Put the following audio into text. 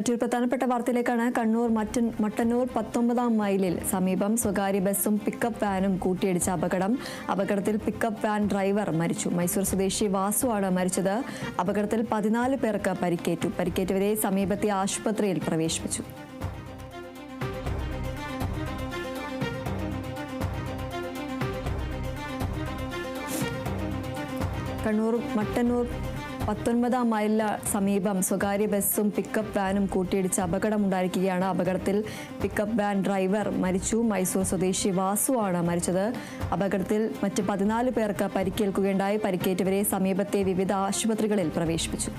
മറ്റൊരു പ്രധാനപ്പെട്ട വാർത്തയിലേക്കാണ് കണ്ണൂർ മറ്റ മട്ടന്നൂർ പത്തൊമ്പതാം മൈലിൽ സമീപം സ്വകാര്യ ബസ്സും പിക്കപ്പ് വാനും കൂട്ടിയിടിച്ച അപകടം. അപകടത്തിൽ പിക്കപ്പ് വാൻ ഡ്രൈവർ മരിച്ചു. മൈസൂർ സ്വദേശി വാസുവാണ് മരിച്ചത്. അപകടത്തിൽ പതിനാല് പേർക്ക് പരിക്കേറ്റു. പരിക്കേറ്റവരെ സമീപത്തെ ആശുപത്രിയിൽ പ്രവേശിപ്പിച്ചു. കണ്ണൂർ മട്ടന്നൂർ പത്തൊൻപതാം മൈലിന് സമീപം സ്വകാര്യ ബസ്സും പിക്കപ്പ് വാനും കൂട്ടിയിടിച്ച് അപകടമുണ്ടായിരിക്കുകയാണ്. അപകടത്തിൽ പിക്കപ്പ് വാൻ ഡ്രൈവർ മരിച്ചു. മൈസൂർ സ്വദേശി വാസുവാണ് മരിച്ചത്. അപകടത്തിൽ മറ്റ് പതിനാല് പേർക്ക് പരിക്കേൽക്കുകയുണ്ടായി. പരിക്കേറ്റവരെ സമീപത്തെ വിവിധ ആശുപത്രികളിൽ പ്രവേശിപ്പിച്ചു.